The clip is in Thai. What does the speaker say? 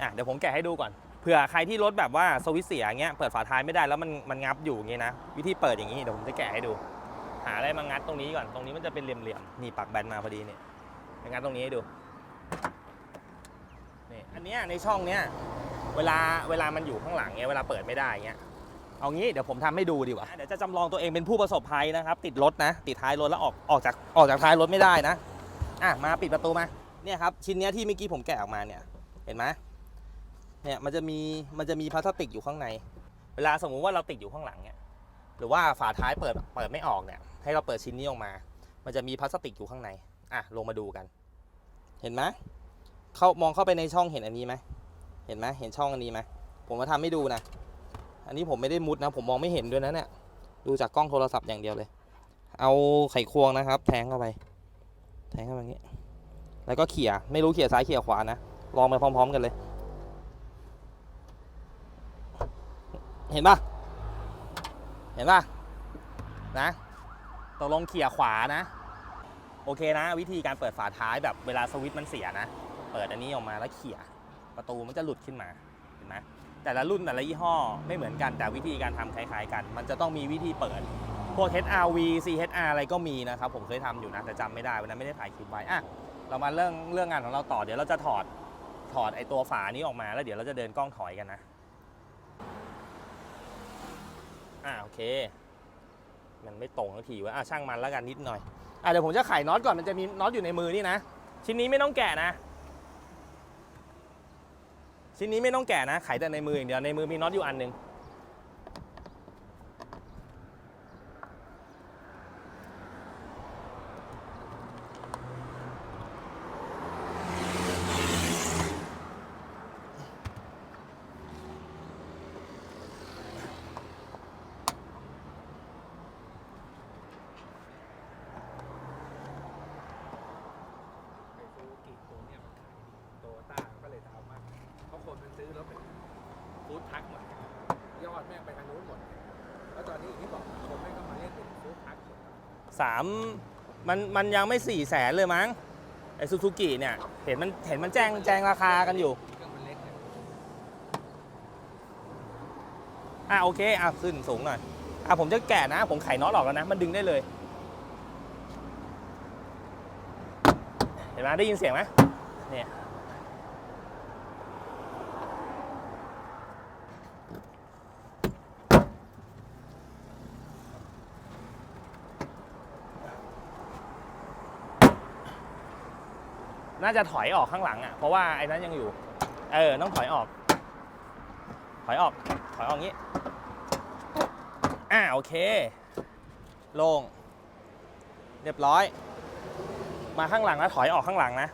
อะเดี๋ยวผมแกะให้ดูก่อนเผื่อใครที่รถแบบว่าสวิตเสียเงี้ยเปิดฝาท้ายไม่ได้แล้วมันมันงับอยู่อย่างงี้นะวิธีเปิดอย่างงี้เดี๋ยวผมจะแกะให้ดู หาอะไรมางัดตรงนี้ก่อนตรงนี้มันจะเป็นเหลี่ยมๆนี่ปักแบนมาพอดีเนี่ยไปงัดตรงนี้ให้ดูนี่อันเนี้ยในช่องเนี้ยเวลาเวลามันอยู่ข้างหลังเงี้ยเวลาเปิดไม่ได้เงี้ยเอางี้เดี๋ยวผมทำให้ดูดีกว่าเดี๋ยวจะจำลองตัวเองเป็นผู้ประสบภัยนะครับ ติดรถนะ ติดท้ายรถแล้วออกออกจากออกจากท้ายรถไม่ได้นะอะมาปิดประตูมาเนี่ยครับชิ้นเนี้ยที่เมื่อกี้ผมแกะออกมาเนี่ยเห็นไหม เนี่ยมันจะมีมันจะมีพลาสติกอยู่ข้างใน เวลาสมมุติว่าเราติดอยู่ข้างหลังเนี่ยหรือว่าฝาท้ายเปิดเปิดไม่ออกเนี่ย ให้เราเปิดชิ้นนี้ออกมา มันจะมีพลาสติกอยู่ข้างในอะลงมาดูกัน เห็นไหมเข้ามองเข้าไปในช่องเห็นอันนี้ไหมเห็นไหมเห็นช่องอันนี้ไหมผมมาทำให้ดูนะอันนี้ผมไม่ได้มุดนะ ผมมองไม่เห็นด้วยนะเนี่ยดูจากกล้องโทรศัพท์อย่างเดียวเลย เอาไขควงนะครับ แทงเข้าไป แทงเข้าไปอย่างนี้ แล้วก็เขี่ยไม่รู้เขี่ยซ้ายเขี่ยขวานะลองไปพร้อม ๆ กันเลย เห็นปะเห็นปะนะตกลงเขี่ยขวานะ โอเคนะ วิธีการเปิดฝาท้ายแบบเวลาสวิตช์มันเสียนะ เปิดอันนี้ออกมาแล้วเขี่ยประตูมันจะหลุดขึ้นมา เห็นไหมแต่ละรุ่นแต่ละยี่ห้อไม่เหมือนกันแต่วิธีการทำคล้ายๆกัน มันจะต้องมีวิธีเปิด พวก HRV CHR อะไรก็มีนะครับ ผมเคยทำอยู่นะ แต่จำไม่ได้วันนั้นไม่ได้ถ่ายคลิปไว้อะเรามาเรื่องเรื่องงานของเราต่อเดี๋ยวเราจะถอดถอดไอตัวฝานี้ออกมาแล้วเดี๋ยวเราจะเดินกล้องถอยกันนะ อ่าโอเค มันไม่ตรงทันทีว่าอ่าช่างมันแล้วกันนิดหน่อยอ่าเดี๋ยวผมจะไขน็อตก่อนมันจะมีน็อตอยู่ในมือนี่นะ ชิ้นนี้ไม่ต้องแกะนะ ชิ้นนี้ไม่ต้องแกะนะไขแต่ในมืออย่างเดียวในมือมีน็อตอยู่อันหนึ่ง ไอ้ซูกิตัวเนี้ยมันขายดีโตต้าก็เลยเอามาเพราะ คนมันซื้อแล้วเป็นฟู้ดทักหมดยอดแม่งไปทางนู้นหมด แล้วตอนนี้อย่างที่บอกคนแม่งก็มาเล่นเป็นฟู้ดทักหมดสามมันมันยังไม่สี่แสนเลยมั้งไอซูซูกิเนี่ย เห็นมันเห็นมันแจ้งแจ้งราคากันอยู่เครื่องมันเล็กเนี่ยอะโอเคอะขึ้นสูงหน่อยอะผมจะแกะนะ ผมไขน็อตออกแล้วนะ มันดึงได้เลย เห็นไหมได้ยินเสียงไหมเนี่ย น่าจะถอยออกข้างหลังอะเพราะว่าไอ้นั้นยังอยู่ เออต้องถอยออก ถอยออก ถอยออกงี้ อ่าโอเค โล่ง เรียบร้อย มาข้างหลังแล้วถอยออกข้างหลังนะ